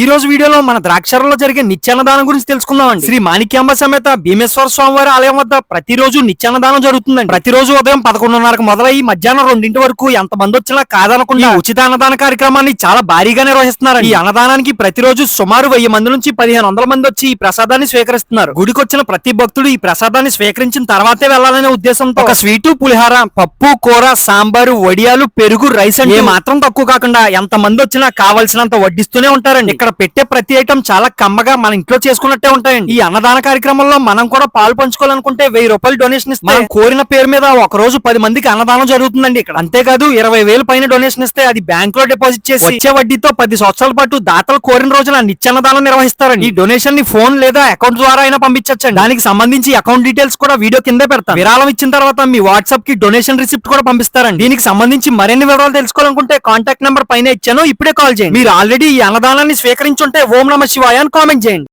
ఈ రోజు వీడియోలో మన ద్రాక్షారంలో జరిగే నిత్యాన్నదానం గురించి తెలుసుకుందామండి. శ్రీ మాణిక్యాంబ సమేత భీమేశ్వర స్వామి వారి ఆలయం వద్ద ప్రతిరోజు నిత్యాన్నదానం జరుగుతుందండి. ప్రతిరోజు ఉదయం పదకొండున్నరకు మొదలై మధ్యాహ్నం రెండింటి వరకు ఎంత మంది వచ్చినా కాదనకుండా ఉచిత అన్నదాన కార్యక్రమాన్ని చాలా భారీగా నిర్వహిస్తున్నారు ఈ అన్నదానానికి ప్రతిరోజు సుమారు వెయ్యి మంది నుంచి పదిహేను వందల మంది వచ్చి ఈ ప్రసాదాన్ని స్వీకరిస్తున్నారు. గుడికొచ్చిన ప్రతి భక్తుడు ఈ ప్రసాదాన్ని స్వీకరించిన తర్వాతే వెళ్ళాలనే ఉద్దేశంతో ఒక స్వీటు పులిహార పప్పు కూర సాంబారు వడియాలు పెరుగు రైస్ అంటే మాత్రం తక్కువ కాకుండా ఎంత మంది వచ్చినా కావలసినంత వడ్డిస్తూనే ఉంటారండి. ఇక్కడ పెట్టే ప్రతి ఐటమ్ చాలా కమ్మగా మన ఇంట్లో చేసుకున్నట్టే ఉంటాయండి. ఈ అన్నదాన కార్యక్రమంలో మనం కూడా పాలు పంచుకోవాలనుకుంటే వెయ్యి రూపాయలు డొనేషన్ ఇస్తే మనం కోరిన పేరు మీద ఒక రోజు పది మందికి అన్నదానం జరుగుతుందండి ఇక్కడ. అంతేకాదు ఇరవై వేలు పైన డొనేషన్ ఇస్తే అది బ్యాంక్లో డిపాజిట్ చేసి వచ్చే వడ్డీతో పది సంవత్సరాల పాటు దాతలు కోరిన రోజున నిత్యాన్నదానం నిర్వహిస్తారండి. ఈ డొనేషన్ని ఫోన్ లేదా అకౌంట్ ద్వారా అయినా పంపించచ్చండి దానికి సంబంధించి అకౌంట్ డీటెయిల్స్ కూడా వీడియో కిందే పెడతాం విరాళం ఇచ్చిన తర్వాత మీ వాట్సాప్కి డొనేషన్ రిసిప్ట్ కూడా పంపిస్తారండి. దీనికి సంబంధించి మరిన్ని వివరాలు తెలుసుకోవాలనుకుంటే కాంటాక్ట్ నెంబర్ పైన ఇచ్చాను ఇప్పుడే కాల్ చేయండి. మీరు ఆల్రెడీ ఈ అన్నదానాన్ని స్వీకరించుంటే ఓం నమ శివాయ అని కామెంట్ చేయండి.